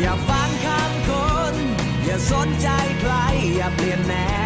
อย่าฟังคำคน อย่าสนใจใคร อย่าเปลี่ยนแนว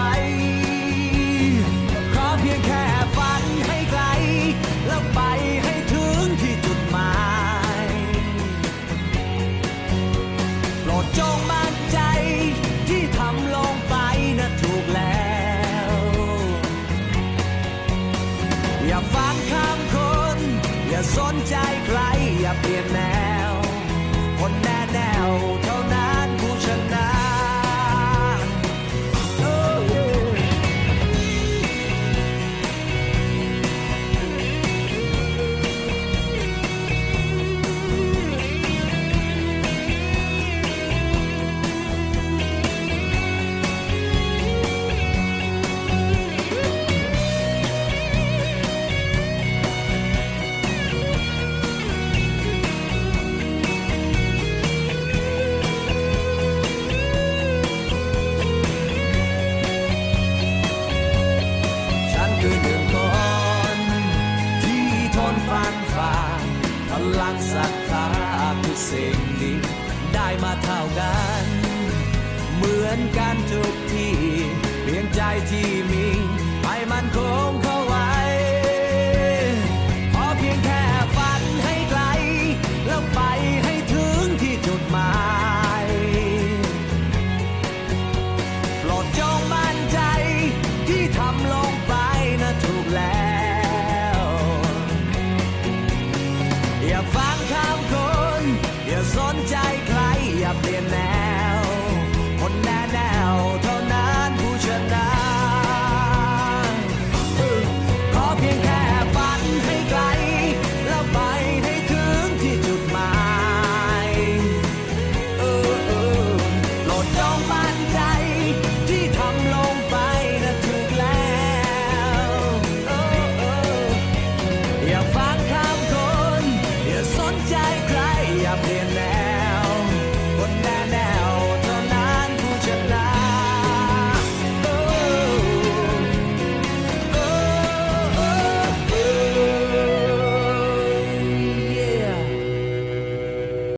้ อย่าฟังคำคน อย่าสนใจใคร อย่าเปลี่ยนแนว คนแน่แนวเท่านั้นผู้ชนะ กันทุกทีเปลี่ยนใจที่มีให้มันคงเข้าไว้ พอเพียงแค่ฝันให้ไกล แล้วไปให้ถึงที่จุดหมายโปรดจองมั่นใจที่ทำลงไปนะถูกแล้ว อย่าฟังคำคน อย่าสนใจใคร อย่าเปลี่ยนแนว